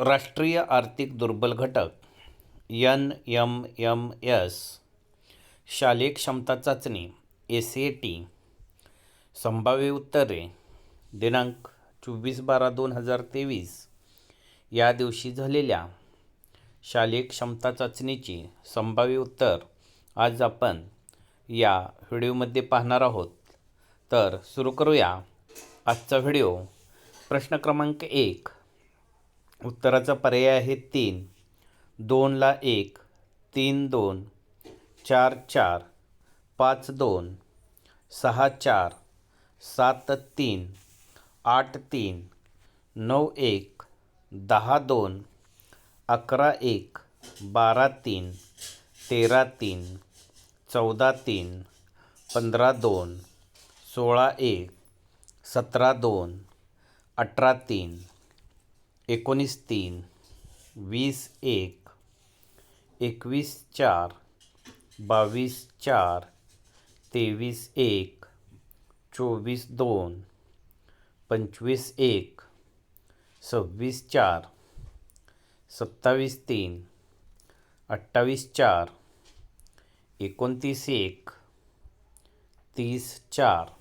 राष्ट्रीय आर्थिक दुर्बल घटक यन यम यम एस शालेय क्षमता चाचणी ए सी ए टी संभाव्य उत्तरे दिनांक चोवीस बारा दोन हजार तेवीस या दिवशी झालेल्या शालेय क्षमता चाचणीची संभाव्य उत्तर आज आपण या व्हिडिओमध्ये पाहणार आहोत. तर सुरू करूया आजचा व्हिडिओ. प्रश्न क्रमांक एक उत्तराचा पर्याय आहे तीन. दोनला एक तीन दोन चार चार पाच दोन सहा चार सात तीन आठ तीन नऊ एक दहा दोन अकरा एक बारा तीन तेरा तीन चौदा तीन पंधरा दोन सोळा एक सतरा दोन अठरा तीन. एकोणीस तीन, वीस एक, एकवीस चार, बावीस चार, तेवीस एक, चोवीस दोन, पंचवीस एक, सव्वीस चार, सत्तावीस तीन, अठ्ठावीस चार, एकोणतीस एक, तीस चार,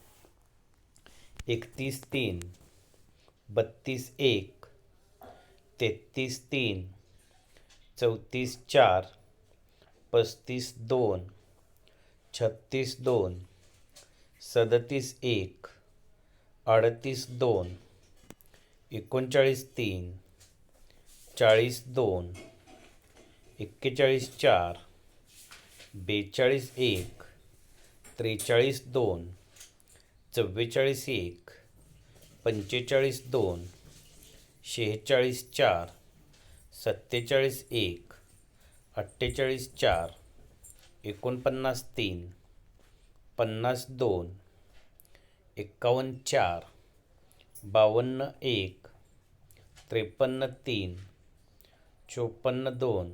एकतीस तीन, बत्तीस एक तेहतीस तीन चौतीस चार पस्तीस दोन छत्तीस दोन सदतीस एक अडतीस दोन एकोणचाळीस तीन चाळीस दोन एक्केचाळीस चार बेचाळीस एक त्रेचाळीस दोन चव्वेचाळीस एक पंचेचाळीस दोन शेहेचाळीस चार सत्तेचाळीस एक अठ्ठेचाळीस चार एकोणपन्नास तीन पन्नास दोन एक्कावन्न चार बावन्न एक त्रेपन्न तीन चोपन्न दोन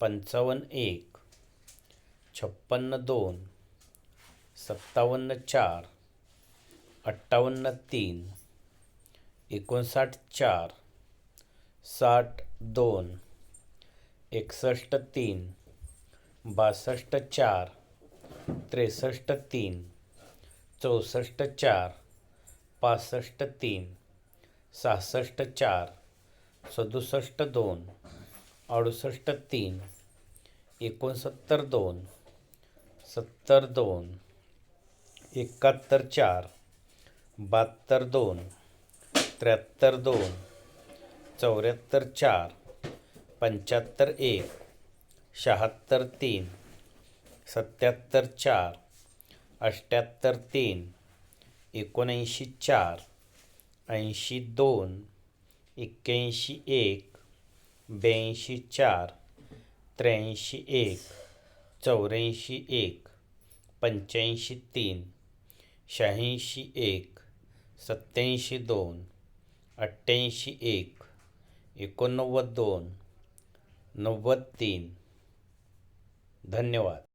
पंचावन्न एक छप्पन्न दोन सत्तावन्न चार अठ्ठावन्न तीन. एकोणसाठ चार साठ दोन एकसष्ट तीन बासष्ट चार त्रेसष्ट तीन चौसष्ट चार पासष्ट तीन सहासष्ट चार सदुसष्ट दोन अडुसष्ट तीन एकोणसत्तर दोन सत्तर दोन एकाहत्तर चार बहात्तर दोन त्र्याहत्तर दोन चौऱ्याहत्तर चार पंच्याहत्तर एक शहात्तर तीन सत्याहत्तर चार अठ्ठ्याहत्तर तीन एकोणऐंशी चार ऐंशी दोन एक्क्याऐंशी एक ब्याऐंशी चार त्र्याऐंशी एक चौऱ्याऐंशी एक पंच्याऐंशी तीन शहाऐंशी एक सत्याऐंशी दोन अठ्ठ्याऐंशी एक एकोणनव्वद दोन नव्वद तीन. धन्यवाद.